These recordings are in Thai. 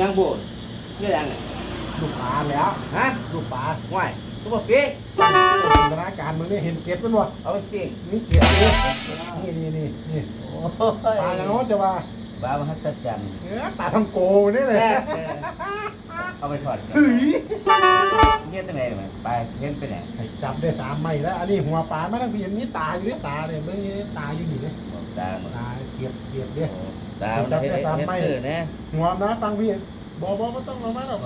ยังโบดเรื่องยังไงลูกปลาแล้วฮะลูกปลาว่ายทุกคนปีกจินตนาการมึงนี่เห็นเกล็ดมันวะเอาไปปีกนี่เกล็ดเลยนี่นี่นี่นี่โอ้ปลาอย่างโน้นจะว่า บ้ามหัศจรรย์เออปลาทำโกนี่เลยแน่เอาไปถอดกันเฮ้ยเงี้ยตั้งไหนไหมไปเห็นไปไหนใส่จับได้สามไม้แล้ว อันนี้หัวปลาไม่ต้องเพียนนี่ตาอยู่นี่ตาเนี่ยไม่ตาอยู่นี่เลยบอกตาหมดตาเกล็ดเกล็ดเนี่ยตามันเห็นเห็นตื่นนะหัวนะฟังพี่บอกบอกก็ต้องเอามาหรอก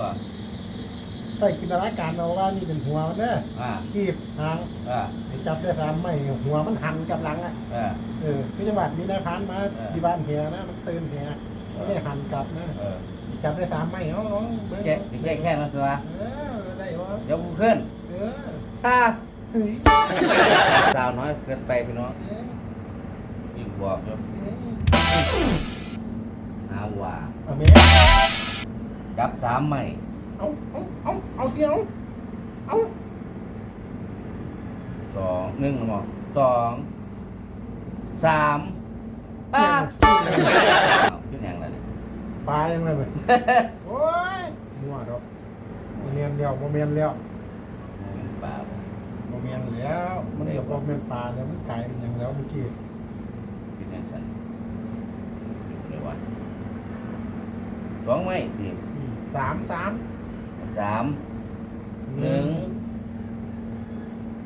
ก็ใส่จินตนาการเอาว่านี่เป็นหัวมันเด้ออ่ากีบหางอ่าให้จับได้สามไม้หัวมันหันกับหลังอะอ่า เออคือจังหวัดมีนายพรานมาเออ ที่บ้านเฮียนะมันตื่นเฮียไม่ได้หันกลับนะเออจับได้สามไม้เอาเอาเบิ่งแค่แค่แค่นั้นสิวะเออได้วะเดี๋ยวกูขึ้นเออฮ่าเฮ้ยสาวน้อยเกินไปพี่น้องเออยิ่งบอกอยู่เอออาว่าเอาเมียจับสามใหม่ เอาเอาเอาเอาเสียวเอาสองหนึ่งหมอสองสามป้าขึ้นยังไงเนี่ยปลายังไงมันโอ้ยมัวดอกบ่เมียนแล้วโมเมียนแล้วป้าโมเมียนแล้ว มันก็บ่เมียนปลาแล้วมันกลายเป็นหยังแล้วเมื่อกี้ขึ้นยังไงเรียกว่าสองไม่สี่สามสาม สามหนึ่ง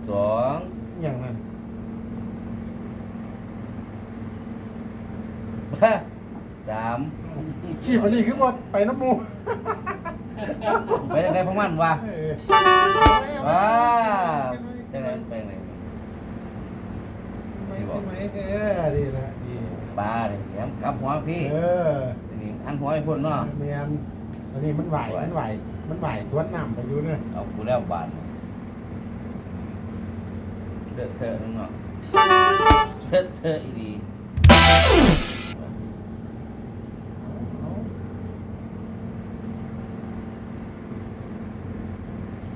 สองอย่างนั้นสามขี้มันนี่คือว่าไปน้ำมูไปยังไงพวกมันวะเออว้าจังไงไปยังไงไม่ไม่ไม่เออดีนะดีปลาเนี่ยแถมกับหัวพี่เออนี่อันหัวไอ้พุ่นเนาะเมียนอันนี้มันไหวมันไหว มันไหวทวนน้ำไปอยู่เนี่ยเอากูแล้วบาดเลือดเธอะนั่นเนาะเธอะเธอะอีดี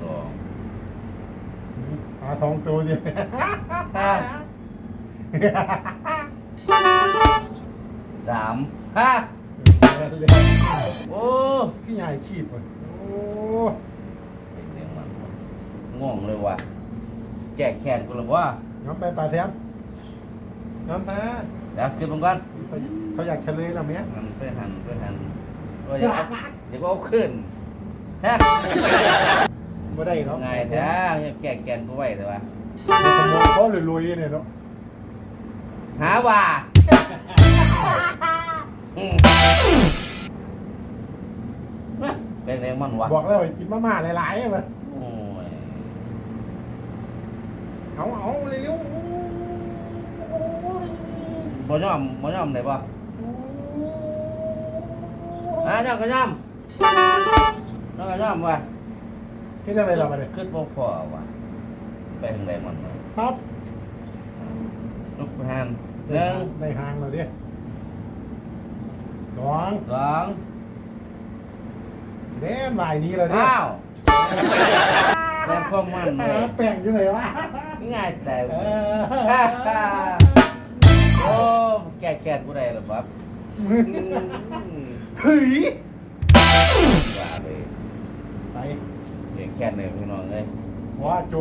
สองปลาทองตัวเดียวสามห้า โอ้พี่ใหญ่ขีบเลยโอ้เป็นเรื่องมันง่วงเลยว่ะแจกแขนกูเลยว่าย้อมไปปลาแซมย้อมมาเดี๋ยวขึ้นลงก่อนเขาเขาอยากเฉลยแล้วเมียหันไปหันไปหันโอ้ยเดี๋ยวเอาเดี๋ยวก็เอาขึ้นฮะไม่ได้เนาะไงายแท้ยังแจกแขนกูไว้แต่ว่าสมองเขาลุยๆเนี่ยเนาะหาว่าอืม เป็นเรื่องมันวะบอกแล้วให้กินมาม่าหลายๆมาโอ้ยเอาเอาเร็วบ่ยอมบ่ยอมเลยป่ะอะยอมก็ยอมยอมก็ยอมว่ะที่นั่นอะไรเราไปเนี่ยขึ้นบ่พอว่ะไปทางใดมันวะปั๊บลุกไปหันหนึ่งในหางเราดิส องสองเด้มไหวนี้เลยดิอ้าวแรงความมันเลยแป้งอยู่ไหนวะง่ายแต่เอโอ้แก่แก่กูได้หรอครับเฮ้ยว่าเลยไปเด็กแค่หนึ่งพี่น้องเลย ว่าโจ